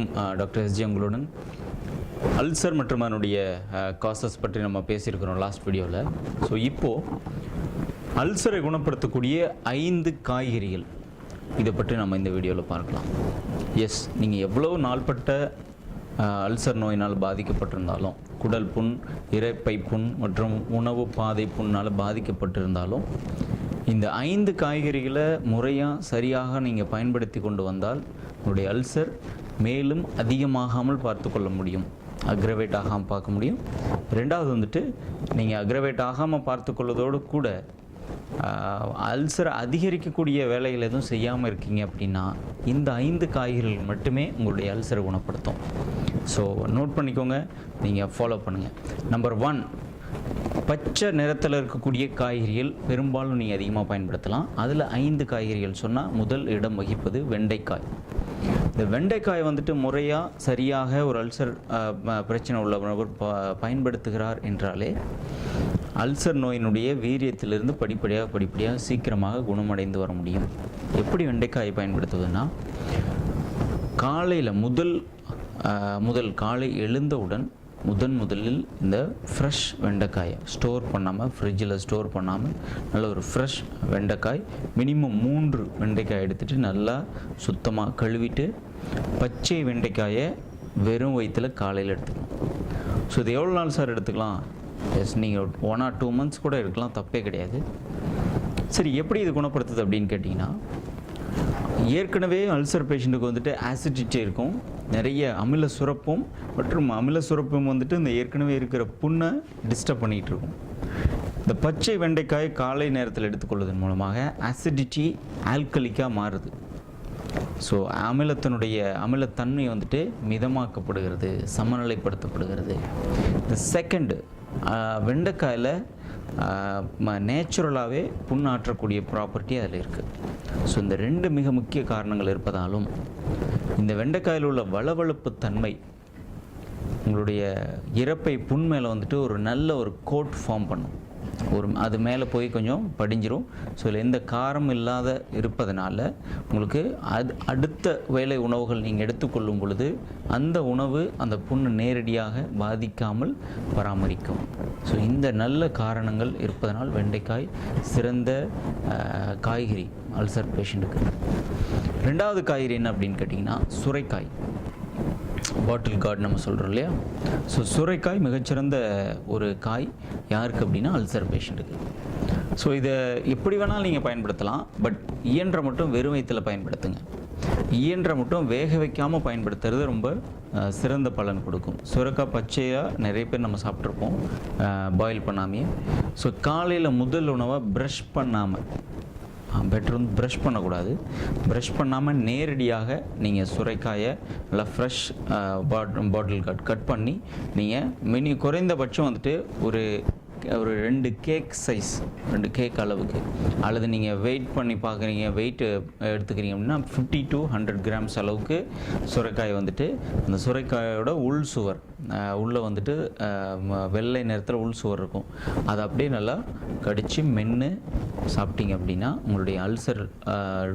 வணக்கம் doctor SG உங்களுடன் ulcer மற்றும் அதனுடைய காசஸ் பற்றி நம்ம பேசியிருக்கிறோம் லாஸ்ட் வீடியோவில் ஸோ இப்போது அல்சரை குணப்படுத்தக்கூடிய ஐந்து காய்கறிகள். இதை பற்றி நம்ம இந்த வீடியோவில் பார்க்கலாம். எஸ் நீங்கள் எவ்வளோ நாள்பட்ட அல்சர் நோயினால் பாதிக்கப்பட்டிருந்தாலும் குடல் புண் இரைப்பை புண் மற்றும் உணவு பாதை புண்ணால் பாதிக்கப்பட்டிருந்தாலும் இந்த ஐந்து காய்கறிகளை முறையாக சரியாக நீங்கள் பயன்படுத்தி கொண்டு வந்தால் உங்களுடைய அல்சர் மேலும் அதிகமாகாமல் பார்த்து கொள்ள முடியும். அக்ரவேட் ஆகாமல் பார்க்க முடியும். ரெண்டாவது வந்துட்டு நீங்கள் அக்ரவேட் ஆகாமல் பார்த்து கொள்வதோடு கூட அல்சரை அதிகரிக்கக்கூடிய வேலைகள் எதுவும் செய்யாமல் இருக்கீங்க அப்படின்னா இந்த ஐந்து காய்கறிகள் மட்டுமே உங்களுடைய அல்சரை குணப்படுத்தும். ஸோ நோட் பண்ணிக்கோங்க. நீங்கள் ஃபாலோ பண்ணுங்கள் நம்பர் ஒன் பச்சை நிறத்தில் இருக்கக்கூடிய காய்கறிகள் பெரும்பாலும் நீங்கள் அதிகமாக பயன்படுத்தலாம். அதில் ஐந்து காய்கறிகள் சொன்னால் முதல் இடம் வகிப்பது வெண்டைக்காய். இந்த வெண்டைக்காய் வந்துட்டு முறையாக சரியாக ஒரு அல்சர் பிரச்சனை உள்ளவர் ப பயன்படுத்துகிறார் என்றாலே அல்சர் நோயினுடைய வீரியத்திலிருந்து படிப்படியாக படிப்படியாக சீக்கிரமாக குணமடைந்து வர முடியும். எப்படி வெண்டைக்காயை பயன்படுத்துவதுன்னா காலையில் முதல் முதல் காலை எழுந்தவுடன் முதன் முதலில் இந்த ஃப்ரெஷ் வெண்டைக்காயை ஸ்டோர் பண்ணாமல் ஃப்ரிட்ஜில் ஸ்டோர் பண்ணாமல் நல்ல ஒரு ஃப்ரெஷ் வெண்டைக்காய் மினிமம் மூன்று வெண்டைக்காய் எடுத்துகிட்டு நல்லா சுத்தமாக கழுவிட்டு பச்சை வெண்டைக்காயை வெறும் வயிற்றில் காலையில் எடுத்துக்கணும். ஸோ இது எவ்வளோ நாள் சார் எடுத்துக்கலாம்? எஸ் நீங்கள் ஒன் ஆர் டூ மந்த்ஸ் கூட எடுக்கலாம் தப்பே கிடையாது. சரி எப்படி இது குணப்படுத்துது அப்படின்னு கேட்டிங்கன்னா ஏற்கனவே அல்சர் பேஷண்ட்டுக்கு வந்துட்டு ஆசிடிட்டி இருக்கும். நிறைய அமில சுரப்பும் மற்றும் அமில சுரப்பும் வந்துட்டு இந்த ஏற்கனவே இருக்கிற புண்ணை டிஸ்டர்ப் பண்ணிகிட்டு இருக்கும். இந்த பச்சை வெண்டைக்காய் காலை நேரத்தில் எடுத்துக்கொள்வதன் மூலமாக ஆசிடிட்டி ஆல்கலிக்காக மாறுது. ஸோ அமிலத்தினுடைய அமிலத்தன்மை வந்துட்டு மிதமாக்கப்படுகிறது சமநிலைப்படுத்தப்படுகிறது. இந்த செகண்டு வெண்டைக்காயில் நேச்சுரலாகவே புண்ணாற்றக்கூடிய ப்ராப்பர்ட்டி அதில் இருக்குது ஸோ இந்த ரெண்டு மிக முக்கிய காரணங்கள் இருப்பதாலும் இந்த வெண்டைக்காயில் உள்ள வளவளப்பு தன்மை உங்களுடைய இறப்பை புண் மேலே வந்துட்டு ஒரு நல்ல ஒரு கோட் ஃபார்ம் பண்ணும். ஒரு அது மேலே போய் கொஞ்சம் படிஞ்சிரும். ஸோ இதில் எந்த காரம் இல்லாத இருப்பதனால உங்களுக்கு அது அடுத்த வேலை உணவுகள் நீங்கள் எடுத்துக்கொள்ளும் பொழுது அந்த உணவு அந்த புண்ணு நேரடியாக பாதிக்காமல் பராமரிக்கும். ஸோ இந்த நல்ல காரணங்கள் இருப்பதனால் வெண்டைக்காய் சிறந்த காய்கறி அல்சர் பேஷண்ட்டுக்கு ரெண்டாவது காய்கறி என்ன அப்படின்னு கேட்டிங்கன்னா சுரைக்காய். பாட்டில் கார்டு நம்ம சொல்கிறோம் இல்லையா? ஸோ சுரைக்காய் மிகச்சிறந்த ஒரு காய் யாருக்கு அப்படின்னா அல்சர் பேஷண்ட்டுக்கு ஸோ இதை எப்படி வேணாலும் நீங்கள் பயன்படுத்தலாம். பட் இயன்ற மட்டும் வெறும் வயிற்றில் பயன்படுத்துங்க. இயன்ற மட்டும் வேக வைக்காமல் பயன்படுத்துறது ரொம்ப சிறந்த பலன் கொடுக்கும். சுரக்காய் பச்சையாக நிறைய பேர் நம்ம சாப்பிட்ருப்போம் பாயில் பண்ணாமையே. ஸோ காலையில் முதல் உணவை ப்ரஷ் பண்ணாமல் பெட்டர் வந்து ப்ரஷ் பண்ணக்கூடாது. ப்ரஷ் பண்ணாமல் நேரடியாக நீங்கள் சுரைக்காயை நல்லா ஃப்ரெஷ் பாட்டில் கட் கட் பண்ணி நீங்கள் மினி குறைந்தபட்சம் வந்துட்டு ஒரு ஒரு ரெண்டு கேக் சைஸ் ரெண்டு கேக் அளவுக்கு. அல்லது நீங்கள் வெயிட் பண்ணி பார்க்குறீங்க வெயிட் எடுத்துக்கிறீங்க அப்படின்னா ஃபிஃப்டி டு ஹண்ட்ரட் கிராம்ஸ் அளவுக்கு சுரைக்காய் வந்துட்டு அந்த சுரைக்காயோட உள் சுவர் உள்ளே வந்துட்டு வெள்ளை நேரத்தில் உள் சுவர் இருக்கும். அதை அப்படியே நல்லா கடித்து மென்று சாப்பிட்டீங்க அப்படின்னா உங்களுடைய அல்சர்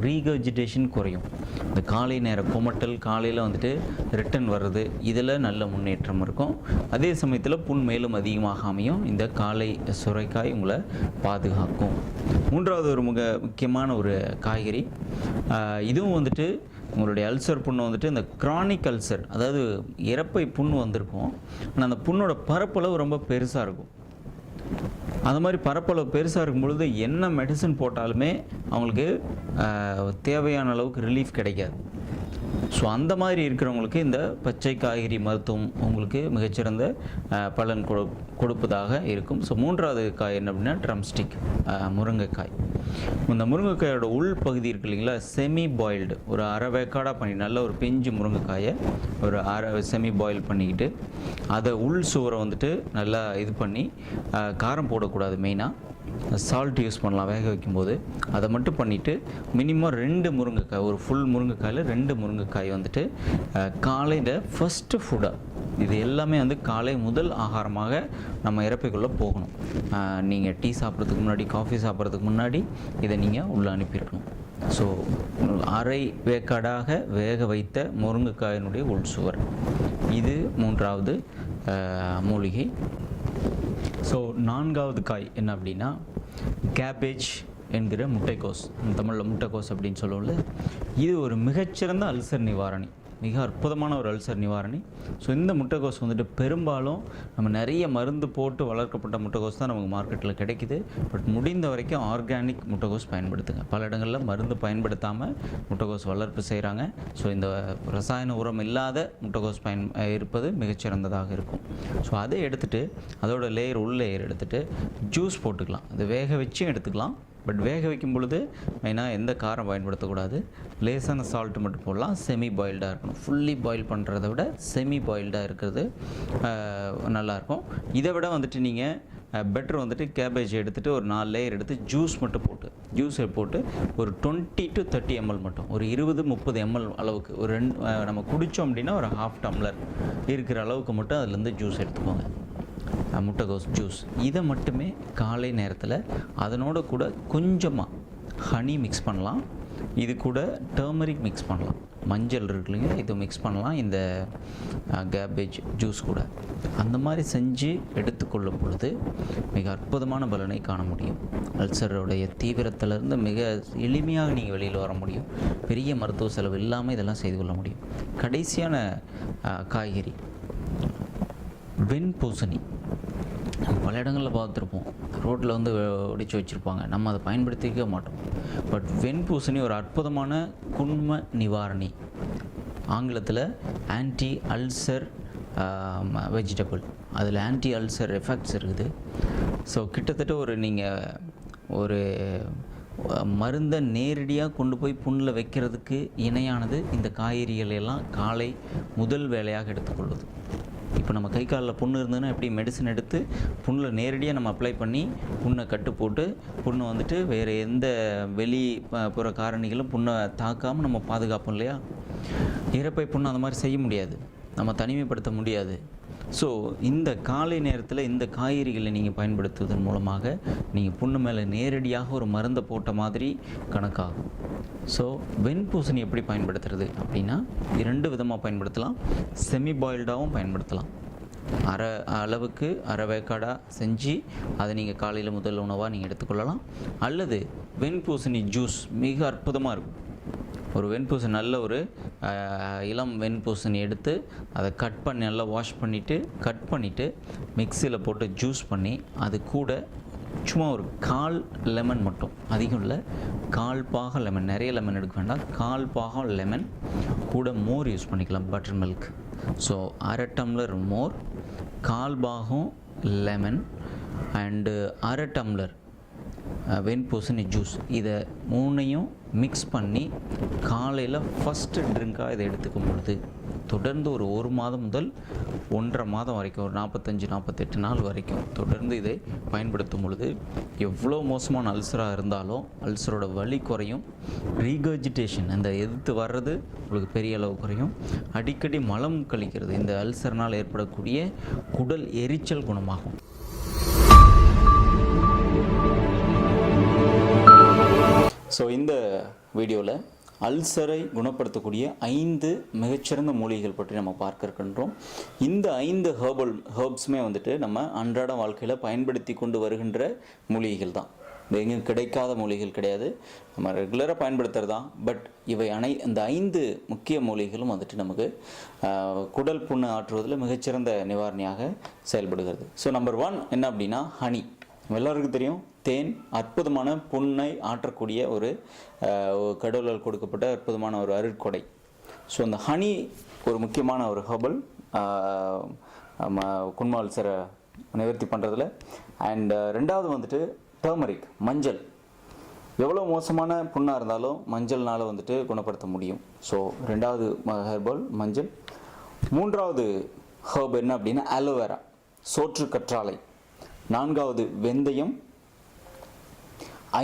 ரீகர்ஜிடேஷன் குறையும். இந்த காலை நேர குமட்டல் காலையில் வந்துட்டு ரிட்டன் வர்றது இதில் நல்ல முன்னேற்றம் இருக்கும். அதே சமயத்தில் புண் மேலும் அதிகமாகாமையும் இந்த காலை சுரைக்காய் உங்களை பாதுகாக்கும். மூன்றாவது ஒரு மிக முக்கியமான ஒரு காய்கறி. இதுவும் வந்துட்டு உங்களுடைய அல்சர் புண்ணு வந்துட்டு இந்த கிரானிக் அல்சர் அதாவது இறப்பை புண்ணு வந்திருக்கும். ஆனால் அந்த புண்ணோட பரப்பளவு ரொம்ப பெருசாக இருக்கும். அந்த மாதிரி பரப்பளவு பெருசாக இருக்கும் பொழுது என்ன மெடிசன் போட்டாலுமே அவங்களுக்கு தேவையான அளவுக்கு ரிலீஃப் கிடைக்காது. ஸோ அந்த மாதிரி இருக்கிறவங்களுக்கு இந்த பச்சை காய்கறி மருத்துவம் உங்களுக்கு மிகச்சிறந்த பலன் கொடு கொடுப்பதாக இருக்கும். ஸோ மூன்றாவது காய் என்ன அப்படின்னா ட்ரம்ஸ்டிக் முருங்கைக்காய். இந்த முருங்கைக்காயோட உள் பகுதி இருக்கு இல்லைங்களா செமி பாயில்டு ஒரு அரை வேக்காடாக பண்ணி நல்ல ஒரு பிஞ்சு முருங்கைக்காயை ஒரு அரை செமி பாயில் பண்ணிக்கிட்டு அதை உள் சுவரை வந்துட்டு நல்லா இது பண்ணி காரம் போடக்கூடாது மெயினாக சால்ட் யூஸ் பண்ணலாம் வேக வைக்கும்போது. அதை மட்டும் பண்ணிவிட்டு மினிமம் ரெண்டு முருங்கைக்காய் ஒரு ஃபுல் முருங்கைக்காயில் ரெண்டு முருங்கைக்காய் வந்துட்டு காலையில் ஃபஸ்ட்டு ஃபுட்டாக இது எல்லாமே வந்து காலை முதல் ஆகாரமாக நம்ம இறப்பைக்குள்ளே போகணும். நீங்கள் டீ சாப்பிட்றதுக்கு முன்னாடி காஃபி சாப்பிட்றதுக்கு முன்னாடி இதை நீங்கள் உள்ளே அனுப்பியிருக்கணும். ஸோ அரை வேக்காடாக வேக வைத்த முருங்கைக்காயினுடைய உள் சுவர் இது மூன்றாவது மூலிகை. ஸோ நான்காவது காய் என்ன அப்படின்னா கேபேஜ் என்கிற முட்டைக்கோஸ். தமிழில் முட்டைக்கோஸ் அப்படின்னு சொல்லுவோம்ல இது ஒரு மிகச்சிறந்த அல்சர் நிவாரணி. மிக அற்புதமான ஒரு அல்சர் நிவாரணி. ஸோ இந்த முட்டைக்கோஸ் வந்துட்டு பெரும்பாலும் நம்ம நிறைய மருந்து போட்டு வளர்க்கப்பட்ட முட்டைக்கோஸ் தான் நமக்கு மார்க்கெட்டில் கிடைக்குது. பட் முடிந்த வரைக்கும் ஆர்கானிக் முட்டைக்கோஸ் பயன்படுத்துங்க. பல இடங்களில் மருந்து பயன்படுத்தாமல் முட்டைக்கோஸ் வளர்ப்பு செய்கிறாங்க ஸோ இந்த ரசாயன உரம் இல்லாத முட்டைக்கோஸ் பயன் இருப்பது மிகச்சிறந்ததாக இருக்கும். ஸோ அதை எடுத்துகிட்டு அதோட லேயர் உள் லேயர் எடுத்துகிட்டு ஜூஸ் போட்டுக்கலாம். அது வேக வச்சும் எடுத்துக்கலாம். பட் வேக வைக்கும் பொழுது மெயினாக எந்த காரம் பயன்படுத்தக்கூடாது. லேசான சால்ட் மட்டும் போடலாம். செமி பாயில்டாக இருக்கணும். ஃபுல்லி பாயில் பண்ணுறத விட செமி பாயில்டாக இருக்கிறது நல்லாயிருக்கும் இதை விட வந்துட்டு நீங்கள் பெட்டர் வந்துட்டு கேபேஜ் எடுத்துகிட்டு ஒரு நாலு லேயர் எடுத்து ஜூஸ் மட்டும் போட்டு ஜூஸை போட்டு ஒரு டுவெண்ட்டி டு தேர்ட்டி எம்எல் மட்டும் ஒரு இருபது முப்பது எம்எல் அளவுக்கு ஒரு ரெண்டு நம்ம குடித்தோம் அப்படின்னா ஒரு ஹாஃப் டம்ளர் இருக்கிற அளவுக்கு மட்டும் அதுலேருந்து ஜூஸ் எடுத்துக்கோங்க. முட்டைகோஸ் ஜூஸ் இதை மட்டுமே காலை நேரத்தில் அதனோட கூட கொஞ்சமாக ஹனி மிக்ஸ் பண்ணலாம். இது கூட டர்மரிக் மிக்ஸ் பண்ணலாம். மஞ்சள் இருக்கு இல்லைங்க இது மிக்ஸ் பண்ணலாம். இந்த கேபேஜ் ஜூஸ் கூட. அந்த மாதிரி செஞ்சு எடுத்துக்கொள்ளும் பொழுது மிக அற்புதமான பலனை காண முடியும். அல்சருடைய தீவிரத்திலிருந்து மிக எளிமையாக நீங்கள் வெளியில் வர முடியும். பெரிய மருத்துவ செலவு இல்லாமல் இதெல்லாம் செய்து கொள்ள முடியும். கடைசியான காய்கறி. வெண்பூசணி. பல இடங்களில் பார்த்துருப்போம். ரோட்டில் வந்து ஒடிச்சு வச்சுருப்பாங்க. நம்ம அதை பயன்படுத்திக்க மாட்டோம். பட் வெண்பூசணி ஒரு அற்புதமான குண்ம நிவாரணி. ஆங்கிலத்தில் ஆன்டி அல்சர் வெஜிடபிள் அதில் ஆன்டி அல்சர் எஃபெக்ட்ஸ் இருக்குது. ஸோ கிட்டத்தட்ட ஒரு நீங்கள் ஒரு மருந்தை நேரடியாக கொண்டு போய் புண்ணில் வைக்கிறதுக்கு இணையானது இந்த காய்கறிகளையெல்லாம் காலை முதல் வேலையாக எடுத்துக்கொள்வது. இப்போ நம்ம கை காலில் புண்ணு இருந்ததுன்னா எப்படி மெடிசன் எடுத்து புண்ணில் நேரடியாக நம்ம அப்ளை பண்ணி புண்ணை கட்டு போட்டு புண்ணை வந்துட்டு வேறு எந்த வெளி ப- புற காரணிகளும் புண்ணை தாக்காமல் நம்ம பாதுகாப்போம் இல்லையா? இறப்பை புண்ணு அந்த மாதிரி செய்ய முடியாது. நம்ம தனிமைப்படுத்த முடியாது. ஸோ இந்த காலை நேரத்தில் இந்த காய்கறிகளை நீங்கள் பயன்படுத்துவதன் மூலமாக நீங்கள் புண்ணு மேலே நேரடியாக ஒரு மருந்தை போட்ட மாதிரி கணக்காகும். ஸோ வெண்பூசணி எப்படி பயன்படுத்துறது அப்படின்னா இரண்டு விதமாக பயன்படுத்தலாம். செமி பாயில்டாகவும் பயன்படுத்தலாம். அரை அளவுக்கு அரை வேக்காடாக செஞ்சு அதை நீங்கள் காலையில் முதல் உணவாக நீங்கள் எடுத்துக்கொள்ளலாம். அல்லது வெண்பூசணி ஜூஸ் மிக அற்புதமாக இருக்கும். ஒரு வெண்பூசணி நல்ல ஒரு இளம் வெண்பூசணி எடுத்து அதை கட் பண்ணி நல்லா வாஷ் பண்ணிவிட்டு கட் பண்ணிவிட்டு மிக்சியில் போட்டு ஜூஸ் பண்ணி அது கூட சும்மா ஒரு கால் லெமன் மட்டும். அதிகம் இல்லை. கால் பாகம் லெமன் நிறைய லெமன் எடுக்க வேண்டாம். கால் பாகம் லெமன் கூட மோர் யூஸ் பண்ணிக்கலாம் பட்டர் மில்க் ஸோ அரை டம்ளர் மோர் கால் பாகம் லெமன் அண்டு அரை டம்ளர் வெண்பூசணி ஜூஸ். இதை மூணையும் மிக்ஸ் பண்ணி காலையில் ஃபஸ்ட்டு ட்ரிங்காக இதை எடுத்துக்கும் பொழுது தொடர்ந்து ஒரு ஒரு மாதம் முதல் ஒன்றரை மாதம் வரைக்கும் ஒரு நாற்பத்தஞ்சு நாற்பத்தெட்டு நாள் வரைக்கும் தொடர்ந்து இதை பயன்படுத்தும் பொழுது எவ்வளோ மோசமான அல்சராக இருந்தாலும் அல்சரோட வலி குறையும். ரீகர்ஜிடேஷன் அந்த எதிர்த்து வர்றது உங்களுக்கு பெரிய அளவு குறையும். அடிக்கடி மலம் கழிக்கிறது இந்த அல்சர்னால் ஏற்படக்கூடிய குடல் எரிச்சல் குணமாகும். ஸோ இந்த வீடியோவில் அல்சரை குணப்படுத்தக்கூடிய ஐந்து மிகச்சிறந்த மூலிகைகள் பற்றி நம்ம பார்க்க இருக்கின்றோம் இந்த ஐந்து ஹேர்பல் ஹேர்ப்ஸுமே வந்துட்டு நம்ம அன்றாட வாழ்க்கையில் பயன்படுத்தி கொண்டு வருகின்ற மூலிகைகள் தான். எங்கும் எங்கேயும் கிடைக்காத மூலிகைகள் கிடையாது. நம்ம ரெகுலராக பயன்படுத்துறது தான். பட் இவை அனை இந்த ஐந்து முக்கிய மூலிகைகளும் வந்துட்டு நமக்கு குடல் புண்ணு ஆற்றுவதில் மிகச்சிறந்த நிவாரணியாக செயல்படுகிறது. ஸோ நம்பர் ஒன் என்ன அப்படின்னா ஹனி எல்லாருக்கும் தெரியும். தேன் அற்புதமான புண்ணை ஆற்றக்கூடிய ஒரு கடவுளால் கொடுக்கப்பட்ட அற்புதமான ஒரு அருட்கொடை. ஸோ அந்த ஹனி ஒரு முக்கியமான ஒரு ஹபல் குன்மால் சரை நிவர்த்தி பண்ணுறதுல அண்ட் ரெண்டாவது வந்துட்டு டர்மரிக் மஞ்சள். எவ்வளோ மோசமான புண்ணாக இருந்தாலும் மஞ்சள்னால் வந்துட்டு குணப்படுத்த முடியும். ஸோ ரெண்டாவது ஹெர்பல் மஞ்சள். மூன்றாவது ஹர்ப் என்ன அப்படின்னா ஆலோவேரா சோற்று கற்றாழை. நான்காவது வெந்தயம்.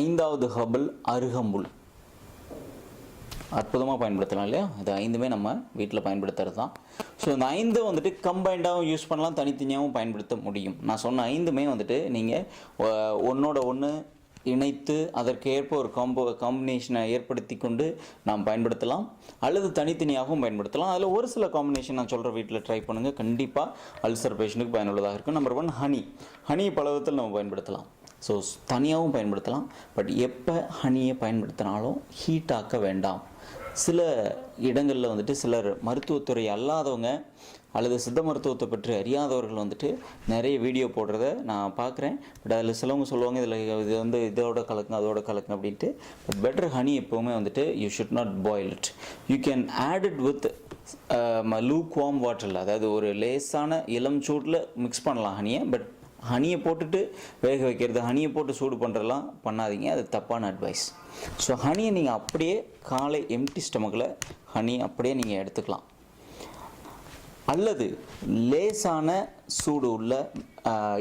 ஐந்தாவது ஹபல் அருகம்புல். அற்புதமாக பயன்படுத்தலாம் இல்லையா? இது ஐந்துமே நம்ம வீட்டில் பயன்படுத்துறது தான் ஸோ இந்த ஐந்து வந்துட்டு கம்பைண்டாகவும் யூஸ் பண்ணலாம் தனித்தனியாகவும் பயன்படுத்த முடியும். நான் சொன்ன ஐந்துமே வந்துட்டு நீங்கள் ஒன்னோட ஒன்று இணைத்து அதற்கேற்ப ஒரு காம்போ காம்பினேஷனை ஏற்படுத்தி கொண்டு நாம் பயன்படுத்தலாம். அல்லது தனித்தனியாகவும் பயன்படுத்தலாம். அதில் ஒரு சில காம்பினேஷன் நான் சொல்கிற வீட்டில் ட்ரை பண்ணுங்கள் கண்டிப்பாக அல்சர் பேஷண்ட்டுக்கு பயனுள்ளதாக இருக்கும். நம்பர் ஒன் ஹனி ஹனி பல விதத்தில் நம்ம பயன்படுத்தலாம். ஸோ தனியாகவும் பயன்படுத்தலாம். பட் எப்போ ஹனியை பயன்படுத்தினாலும் ஹீட் ஆக்க வேண்டாம். சில இடங்களில் வந்துட்டு சிலர் மருத்துவத்துறை அல்லாதவங்க அல்லது சித்த மருத்துவத்தை பற்றி அறியாதவர்கள் வந்துட்டு நிறைய வீடியோ போடுறத நான் பார்க்குறேன். பட் அதில் சிலவங்க சொல்லுவாங்க இதில் இது வந்து இதோட கலக்குங்க அதோட கலக்குங்க அப்படின்ட்டு. பட் பெட்டர் ஹனி எப்போவுமே வந்துட்டு you should not boil it you can add it with luke warm வாட்டரில் அதாவது ஒரு லேசான இளம் சூட்டில் மிக்ஸ் பண்ணலாம் ஹனியை பட் ஹனியை போட்டுட்டு வேக வைக்கிறது ஹனியை போட்டு சூடு பண்ணுறலாம் பண்ணாதீங்க. அது தப்பான அட்வைஸ் ஸோ ஹனியை நீங்கள் அப்படியே காலை எம்டி ஸ்டமக்கில் ஹனி அப்படியே நீங்கள் எடுத்துக்கலாம். அல்லது லேசான சூடு உள்ள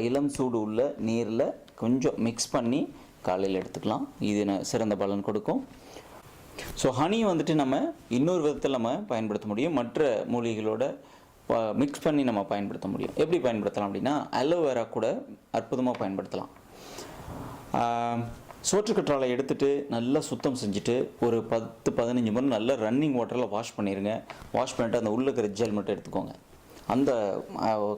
இளம் சூடு உள்ள நீரில் கொஞ்சம் மிக்ஸ் பண்ணி காலையில் எடுத்துக்கலாம். இது சிறந்த பலன் கொடுக்கும். ஸோ ஹனி வந்துட்டு நம்ம இன்னொரு விதத்தில் நம்ம பயன்படுத்த முடியும். மற்ற மூலிகைகளோட மிக்ஸ் பண்ணி நம்ம பயன்படுத்த முடியும். எப்படி பயன்படுத்தலாம் அப்படின்னா அலோவேரா கூட அற்புதமாக பயன்படுத்தலாம். சோற்றுக்கற்றாழை எடுத்துட்டு நல்லா சுத்தம் செஞ்சுட்டு ஒரு பத்து பதினஞ்சு முறை நல்லா ரன்னிங் வாட்டரில் வாஷ் பண்ணிடுங்க வாஷ் பண்ணிவிட்டு அந்த உள்ளே இருக்கிற ஜெல் மட்டும் எடுத்துக்கோங்க. அந்த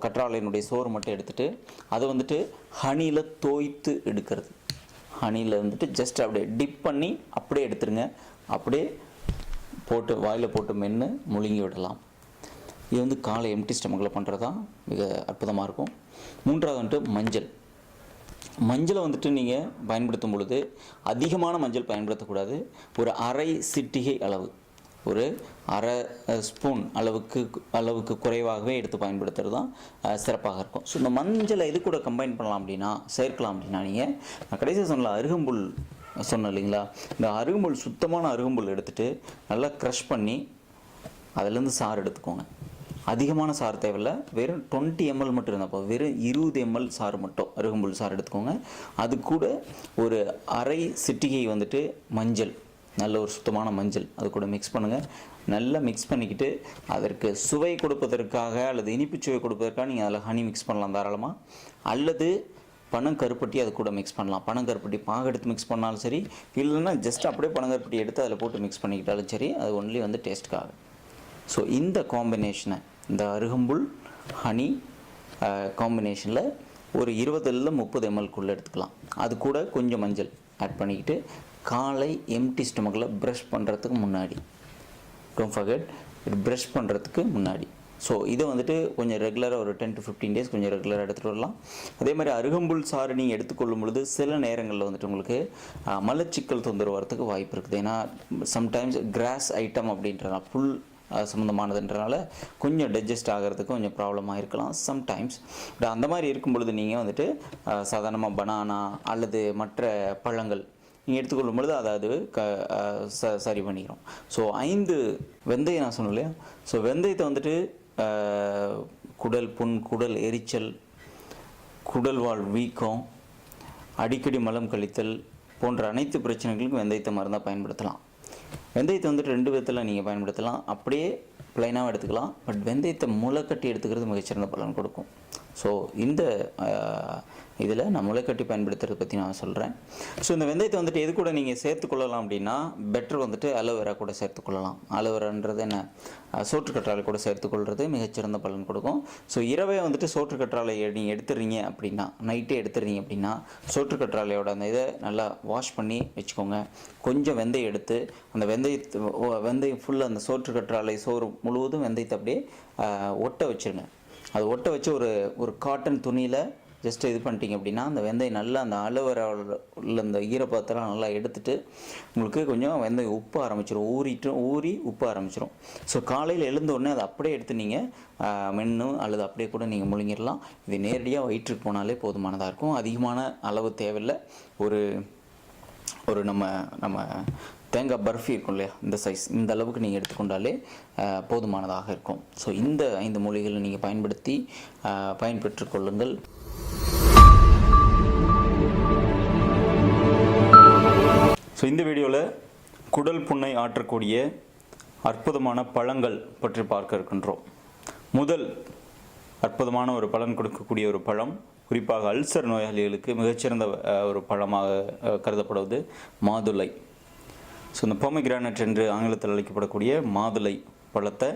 கற்றாழையினுடைய சோறு மட்டும் எடுத்துகிட்டு அதை வந்துட்டு ஹனியில் தோய்த்து எடுக்கிறது. ஹனியில் வந்துட்டு ஜஸ்ட் அப்படியே டிப் பண்ணி அப்படியே எடுத்துருங்க. அப்படியே போட்டு வாயில் போட்டு மென்று முழுங்கி விடலாம். இது வந்து காலை எம்டி ஸ்டமக்கில் பண்ணுறது தான் மிக அற்புதமாக இருக்கும். மூன்றாவது வந்துட்டு மஞ்சள். மஞ்சளை வந்துட்டு நீங்கள் பயன்படுத்தும் பொழுது அதிகமான மஞ்சள் பயன்படுத்தக்கூடாது. ஒரு அரை சிட்டிகை அளவு ஒரு அரை ஸ்பூன் அளவுக்கு அளவுக்கு குறைவாகவே எடுத்து பயன்படுத்துறது தான் சிறப்பாக இருக்கும். ஸோ இந்த மஞ்சளை இது கூட கம்பைன் பண்ணலாம் அப்படின்னா சேர்க்கலாம் அப்படின்னா நீங்கள் நான் கடைசியாக சொன்னல அருகம்புல் சொன்னேன் இல்லைங்களா? இந்த அருகம்புல் சுத்தமான அருகம்புல் எடுத்துகிட்டு நல்லா க்ரஷ் பண்ணி அதுலேருந்து சாறு எடுத்துக்கோங்க. அதிகமான சாறு தேவையில்ல. வெறும் டுவெண்ட்டி எம்எல் மட்டும் இருந்தால் போதும். வெறும் இருபது எம்எல் சாறு மட்டும் அருகம்புல் சாறு எடுத்துக்கோங்க. அது கூட ஒரு அரை சிட்டிகை வந்துட்டு மஞ்சள் நல்ல ஒரு சுத்தமான மஞ்சள் அது கூட மிக்ஸ் பண்ணுங்கள் நல்லா மிக்ஸ் பண்ணிக்கிட்டு அதற்கு சுவை கொடுப்பதற்காக அல்லது இனிப்பு சுவை கொடுப்பதற்காக நீங்கள் அதில் ஹனி மிக்ஸ் பண்ணலாம் தாராளமாக அல்லது பனங்கருப்பட்டி அது கூட மிக்ஸ் பண்ணலாம். பனங்கருப்பட்டி பாக எடுத்து மிக்ஸ் பண்ணாலும் சரி இல்லைன்னா ஜஸ்ட் அப்படியே பனங்கருப்பட்டி எடுத்து அதில் போட்டு மிக்ஸ் பண்ணிக்கிட்டாலும் சரி அது ஒன்லி வந்து டேஸ்ட்டுக்காக ஸோ இந்த காம்பினேஷனை இந்த அருகம்புல் ஹனி காம்பினேஷனில் ஒரு இருபதுல முப்பது எம்எல்குள்ளே எடுத்துக்கலாம். அது கூட கொஞ்சம் மஞ்சள் ஆட் பண்ணிக்கிட்டு காலை எம்டி ஸ்டொமக்கில் ப்ரஷ் பண்ணுறதுக்கு முன்னாடி. டோன்ட் ஃபர்கெட் இது ப்ரஷ் பண்ணுறதுக்கு முன்னாடி. ஸோ இதை வந்துட்டு கொஞ்சம் ரெகுலராக ஒரு டென் டு ஃபிஃப்டீன் டேஸ் கொஞ்சம் ரெகுலராக எடுத்துகிட்டு வரலாம். அதே மாதிரி அருகம்புல் சாறு நீங்கள் எடுத்துக்கொள்ளும் பொழுது சில நேரங்களில் வந்துட்டு உங்களுக்கு மலச்சிக்கல் தொந்தரவு வரத்துக்கு வாய்ப்பு இருக்குது. ஏன்னா சம்டைம்ஸ் கிராஸ் ஐட்டம் அப்படின்றனா புல் சம்மந்தமானதுன்றனால கொஞ்சம் டைஜஸ்ட் ஆகிறதுக்கு கொஞ்சம் ப்ராப்ளமாக இருக்கலாம் சம்டைம்ஸ் பட் அந்த மாதிரி இருக்கும் பொழுது நீங்கள் வந்துட்டு சாதாரணமாக பனானா அல்லது மற்ற பழங்கள் நீங்கள் எடுத்துக்கொள்ளும் பொழுது அதாவது க ச சரி பண்ணிக்கிறோம் ஸோ ஐந்து வெந்தயம் நான் சொன்னேன் இல்லையா? ஸோ வெந்தயத்தை வந்துட்டு குடல் புண் குடல் எரிச்சல் குடல் வாழ் வீக்கம் அடிக்கடி மலம் கழித்தல் போன்ற அனைத்து பிரச்சனைகளுக்கும் வெந்தயத்தை மருந்தாக பயன்படுத்தலாம். வெந்தயத்தை வந்துட்டு ரெண்டு விதத்தில் நீங்கள் பயன்படுத்தலாம். அப்படியே பிளைனாகவும் எடுத்துக்கலாம். பட் வெந்தயத்தை முளைக்கட்டி எடுத்துக்கிறது மிகச்சிறந்த பலன் கொடுக்கும். ஸோ இந்த இதில் நான் முளைக்கட்டி பயன்படுத்துறதை பற்றி நான் சொல்கிறேன் ஸோ இந்த வெந்தயத்தை வந்துட்டு எது கூட நீங்கள் சேர்த்துக்கொள்ளலாம் அப்படின்னா பெட்டர் வந்துட்டு அலோவேரா கூட சேர்த்துக்கொள்ளலாம் அலோவேரான்றது என்ன? அஹ், சோற்றுக்கற்றாழை கூட சேர்த்துக்கொள்வது மிகச்சிறந்த பலன் கொடுக்கும். ஸோ இரவே வந்துட்டு சோற்றுக்கற்றாழை நீங்கள் எடுத்துடுறீங்க அப்படின்னா நைட்டே எடுத்துடுறீங்க அப்படின்னா சோற்றுக்கற்றாழையோட அந்த இதை நல்லா வாஷ் பண்ணி வச்சுக்கோங்க. கொஞ்சம் வெந்தயம் எடுத்து அந்த வெந்தயத்தை வெந்தயம் ஃபுல்லாக அந்த சோற்றுக்கற்றாழை சோறு முழுவதும் வெந்தயத்தை அப்படியே ஒட்ட வச்சிருங்க. அது ஒட்ட வச்சு ஒரு ஒரு காட்டன் துணியில் ஜஸ்ட் இது பண்ணிட்டீங்க அப்படின்னா அந்த வெந்தயம் நல்லா அந்த அலோவேராவில் உள்ள அந்த ஈரப்பதத்தெல்லாம் நல்லா எடுத்துட்டு உங்களுக்கு கொஞ்சம் வெந்தயம் உப்பு ஆரம்பிச்சிடும் ஊறிட்டு ஊறி உப்பு ஆரம்பிச்சிடும் ஸோ காலையில் எழுந்த உடனே அதை அப்படியே எடுத்து நீங்கள் மென்று அல்லது அப்படியே கூட நீங்கள் முழுங்கிடலாம். இது நேரடியாக வயிற்றுக்கு போனாலே போதுமானதாக இருக்கும். அதிகமான அளவு தேவையில்லை. ஒரு ஒரு நம்ம நம்ம தேங்காய் பர்ஃபி இருக்கும் இல்லையா? இந்த சைஸ் இந்த அளவுக்கு நீங்கள் எடுத்துக்கொண்டாலே போதுமானதாக இருக்கும். ஸோ இந்த ஐந்து மூலிகளை நீங்கள் பயன்படுத்தி பயன்பெற்று கொள்ளுங்கள். ஸோ இந்த வீடியோவில் குடல் புண்ணை ஆற்றக்கூடிய அற்புதமான பழங்கள் பற்றி பார்க்க இருக்கின்றோம். முதல் அற்புதமான ஒரு பலன் கொடுக்கக்கூடிய ஒரு பழம் குறிப்பாக அல்சர் நோயாளிகளுக்கு மிகச்சிறந்த ஒரு பழமாக கருதப்படுவது மாதுளை. ஸோ இந்த பொமிகிரானட் என்று ஆங்கிலத்தில் அழைக்கப்படக்கூடிய மாதுளை பழத்தை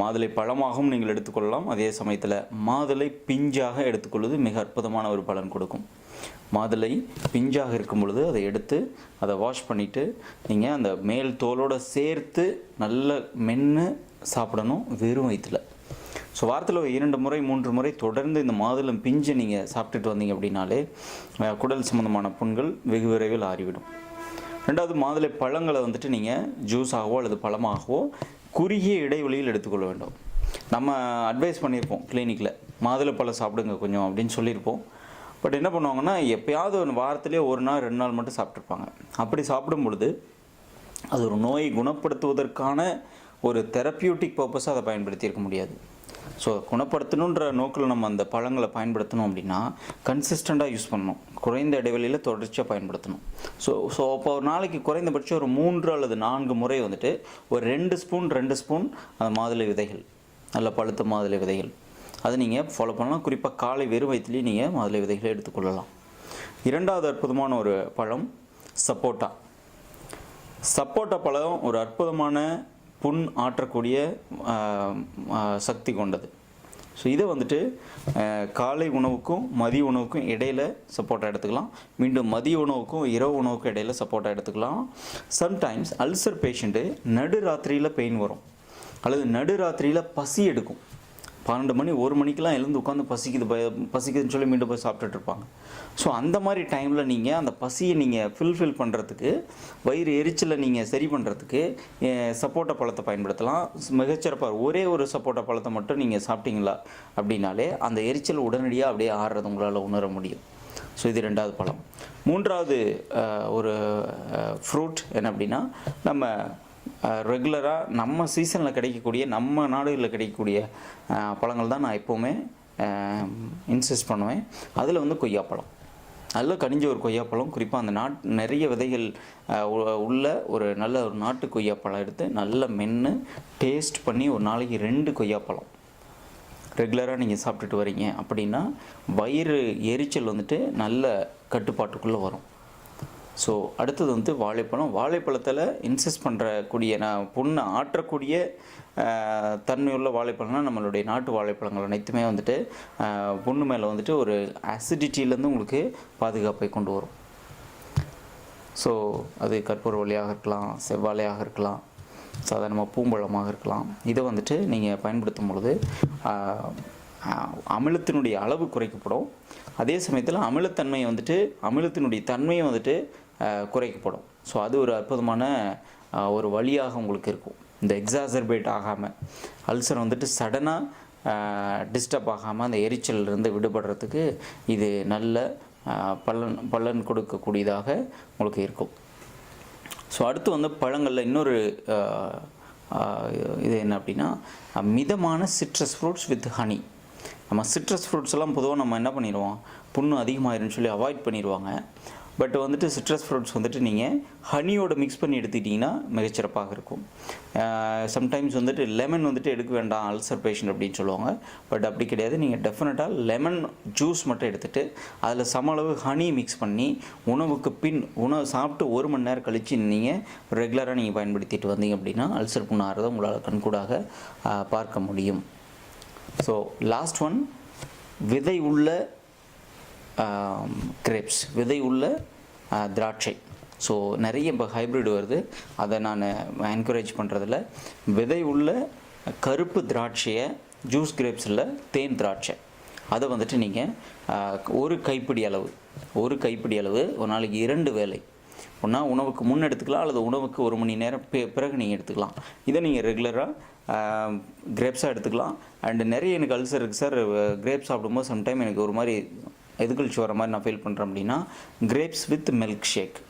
மாதுளை பழமாகவும் நீங்கள் எடுத்துக்கொள்ளலாம். அதே சமயத்தில் மாதுளை பிஞ்சாக எடுத்துக்கொள்வது மிக அற்புதமான ஒரு பலன் கொடுக்கும். மாதுளை பிஞ்சாக இருக்கும் பொழுது அதை எடுத்து அதை வாஷ் பண்ணிவிட்டு நீங்கள் அந்த மேல் தோலோடு சேர்த்து நல்ல மென்று சாப்பிடணும் வெறும் வயிற்றில் ஸோ வாரத்தில் ஒரு இரண்டு முறை மூன்று முறை தொடர்ந்து இந்த மாதுளம் பிஞ்சை நீங்கள் சாப்பிட்டுட்டு வந்தீங்க அப்படின்னாலே குடல் சம்பந்தமான புண்கள் வெகு விரைவில் ஆறிவிடும். ரெண்டாவது மாதுளை பழங்களை வந்துட்டு நீங்கள் ஜூஸாகவோ அல்லது பழமாகவோ குறுகிய இடைவெளியில் எடுத்துக்கொள்ள வேண்டும். நம்ம அட்வைஸ் பண்ணியிருப்போம் கிளினிக்கில் மாதுளை பழம் சாப்பிடுங்க கொஞ்சம் அப்படின்னு சொல்லியிருப்போம். பட் என்ன பண்ணுவாங்கன்னா எப்பயாவது ஒரு வாரத்திலே ஒரு நாள் ரெண்டு நாள் மட்டும் சாப்பிட்ருப்பாங்க அப்படி சாப்பிடும் பொழுது அது ஒரு நோயை குணப்படுத்துவதற்கான ஒரு தெரப்பியூட்டிக் பர்பஸாக அதை பயன்படுத்தியிருக்க முடியாது. ஸோ குணப்படுத்தணுன்ற நோக்கில் நம்ம அந்த பழங்களை பயன்படுத்தணும் அப்படின்னா கன்சிஸ்டண்ட்டாக யூஸ் பண்ணணும். குறைந்த இடைவெளியில் தொடர்ச்சியாக பயன்படுத்தணும். ஸோ ஸோ அப்போ ஒரு நாளைக்கு குறைந்தபட்சம் ஒரு மூன்று அல்லது நான்கு முறை வந்துட்டு ஒரு ரெண்டு ஸ்பூன் ரெண்டு ஸ்பூன் அந்த மாதுளை விதைகள் நல்ல பழுத்த மாதுளை விதைகள். அதை நீங்கள் ஃபாலோ பண்ணலாம். குறிப்பாக காலை வெறும் வயிற்றுலேயே நீங்கள் மாதுளை விதைகளை எடுத்துக்கொள்ளலாம். இரண்டாவது அற்புதமான ஒரு பழம் சப்போட்டா. சப்போட்டா பழம் ஒரு அற்புதமான புண் ஆற்றக்கூடிய சக்தி கொண்டது. ஸோ இதை வந்துட்டு காலை உணவுக்கும் மதிய உணவுக்கும் இடையில சப்போர்ட்டாக எடுத்துக்கலாம். மீண்டும் மதிய உணவுக்கும் இரவு உணவுக்கும் இடையில சப்போட்டா எடுத்துக்கலாம். சம்டைம்ஸ் அல்சர் பேஷண்ட்டு நடு ராத்திரியில் பெயின் வரும். அல்லது நடு ராத்திரியில் பசி எடுக்கும். பன்னெண்டு மணி ஒரு மணிக்கெலாம் எழுந்து உட்காந்து பசிக்குது பய பசிக்குதுன்னு சொல்லி மீண்டும் போய் சாப்பிட்டுட்டு இருப்பாங்க. ஸோ அந்த மாதிரி டைமில் நீங்கள் அந்த பசியை நீங்கள் ஃபில்ஃபில் பண்ணுறதுக்கு வயிறு எரிச்சலை நீங்கள் சரி பண்ணுறதுக்கு சப்போட்டா பழத்தை பயன்படுத்தலாம். மிகச்சிறப்பாக ஒரே ஒரு சப்போட்டா பழத்தை மட்டும் நீங்கள் சாப்பிட்டீங்களா அப்படின்னாலே அந்த எரிச்சல் உடனடியாக அப்படியே ஆடுறது உங்களால் உணர முடியும். ஸோ இது ரெண்டாவது பழம். மூன்றாவது ஒரு ஃப்ரூட் என்ன அப்படின்னா நம்ம ரெகுலராக நம்ம சீசனில் கிடைக்கக்கூடிய நம்ம நாடுகளில் கிடைக்கக்கூடிய பழங்கள் தான் நான் எப்போவுமே இன்சிஸ்ட் பண்ணுவேன். அதில் வந்து கொய்யாப்பழம். அதில் கனிஞ்ச ஒரு கொய்யாப்பழம். குறிப்பாக அந்த நாட் நிறைய விதைகள் உள்ள ஒரு நல்ல ஒரு நாட்டு கொய்யாப்பழம் எடுத்து நல்லா மென்று டேஸ்ட் பண்ணி ஒரு நாளைக்கு ரெண்டு கொய்யாப்பழம். ரெகுலராக நீங்கள் சாப்பிட்டுட்டு வரீங்க அப்படின்னா வயிறு எரிச்சல் வந்துட்டு நல்ல கட்டுப்பாட்டுக்குள்ளே வரும். ஸோ அடுத்தது வந்து வாழைப்பழம். வாழைப்பழத்தில் இன்செஸ்ட் பண்ணுறக்கூடிய நான் புண்ணை ஆற்றக்கூடிய தன்மையுள்ள வாழைப்பழம்னா நம்மளுடைய நாட்டு வாழைப்பழங்கள் அனைத்துமே வந்துட்டு புண்ணு மேலே வந்துட்டு ஒரு அசிடிட்டியிலேருந்து உங்களுக்கு பாதுகாப்பை கொண்டு வரும். ஸோ அது கற்பூர வழியாக இருக்கலாம் செவ்வாழையாக இருக்கலாம் சாதாரணமாக பூம்பழமாக இருக்கலாம். இதை வந்துட்டு நீங்கள் பயன்படுத்தும் பொழுது அமிலத்தினுடைய அளவு குறைக்கப்படும். அதே சமயத்தில் அமிலத்தன்மையை வந்துட்டு அமிலத்தினுடைய தன்மையும் வந்துட்டு குறைக்கப்படும். ஸோ அது ஒரு அற்புதமான ஒரு வழியாக உங்களுக்கு இருக்கும். இந்த எக்ஸாசர்பேட் ஆகாமல் அல்சர் வந்துட்டு சடனாக டிஸ்டர்ப் ஆகாமல் அந்த எரிச்சலிருந்து விடுபடுறதுக்கு இது நல்ல பலன் பலன் கொடுக்கக்கூடியதாக உங்களுக்கு இருக்கும். ஸோ அடுத்து வந்து பழங்களில் இன்னொரு இது என்ன அப்படின்னா மிதமான சிட்ரஸ் ஃப்ரூட்ஸ் வித் ஹனி நம்ம சிட்ரஸ் ஃப்ரூட்ஸ் எல்லாம் பொதுவாக நம்ம என்ன பண்ணிடுவோம்? புண்ணு அதிகமாயிருன்னு சொல்லி அவாய்ட் பண்ணிடுவாங்க. பட் வந்துட்டு சிட்ரஸ் ஃப்ரூட்ஸ் வந்துட்டு நீங்கள் ஹனியோட மிக்ஸ் பண்ணி எடுத்துக்கிட்டிங்கன்னா மிகச்சிறப்பாக இருக்கும். சம்டைம்ஸ் வந்துட்டு லெமன் வந்துட்டு எடுக்க வேண்டாம் அல்சர் பேஷண்ட் அப்படின்னு சொல்லுவாங்க. பட் அப்படி கிடையாது. நீங்கள் டெஃபினட்டாக லெமன் ஜூஸ் மட்டும் எடுத்துகிட்டு அதில் சம அளவு ஹனி மிக்ஸ் பண்ணி உணவுக்கு பின் உணவு சாப்பிட்டு ஒரு மணி நேரம் கழித்து நீங்கள் ரெகுலராக நீங்கள் பயன்படுத்திட்டு வந்தீங்க அப்படின்னா அல்சர் புண்ணாகிறத உங்களால் கண்கூடாக பார்க்க முடியும். ஸோ லாஸ்ட் ஒன் விதை உள்ள கிரேப்ஸ் விதை உள்ள திராட்சை. ஸோ நிறைய இப்போ ஹைப்ரிட் வருது. அதை நான் என்கரேஜ் பண்ணுறதில் விதை உள்ள கருப்பு திராட்சையை ஜூஸ் கிரேப்ஸில் தேன் திராட்சை. அதை வந்துட்டு நீங்கள் ஒரு கைப்பிடி அளவு ஒரு கைப்பிடி அளவு ஒரு நாளைக்கு இரண்டு வேளை. ஒன்றா உணவுக்கு முன் எடுத்துக்கலாம் அல்லது உணவுக்கு ஒரு மணி நேரம் பிறகு நீங்கள் எடுத்துக்கலாம். இதை நீங்கள் ரெகுலராக கிரேப்ஸாக எடுத்துக்கலாம். அண்டு நிறைய எனக்கு அல்சர் இருக்குது சார் கிரேப்ஸ் சாப்பிடும்போது சம்டைம் எனக்கு ஒரு மாதிரி எதுகழிச்சு வர மாதிரி நான் ஃபீல் பண்ணுறேன் அப்படின்னா கிரேப்ஸ் வித் மில்க் ஷேக்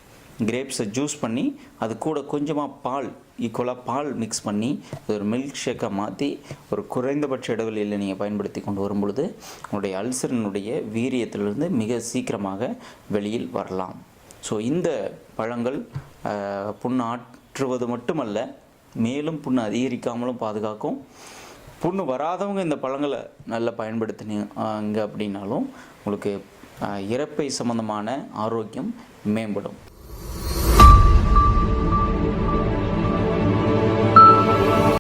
கிரேப்ஸை ஜூஸ் பண்ணி அது கூட கொஞ்சமாக பால் ஈக்குவலாக பால் மிக்ஸ் பண்ணி அது ஒரு மில்க் ஷேக்காக மாற்றி ஒரு குறைந்தபட்ச இடைவெளியில் நீங்கள் பயன்படுத்தி கொண்டு வரும்பொழுது உங்களுடைய அல்சரனுடைய வீரியத்திலிருந்து மிக சீக்கிரமாக வெளியில் வரலாம். ஸோ இந்த பழங்கள் புண்ணு ஆற்றுவது மட்டுமல்ல மேலும் புண்ணு அதிகரிக்காமலும் பாதுகாக்கும். புண்ணு வராதவங்க இந்த பழங்களை நல்லா பயன்படுத்தினீங்க அப்படின்னாலும் உங்களுக்கு இறப்பை சம்பந்தமான ஆரோக்கியம் மேம்படும்.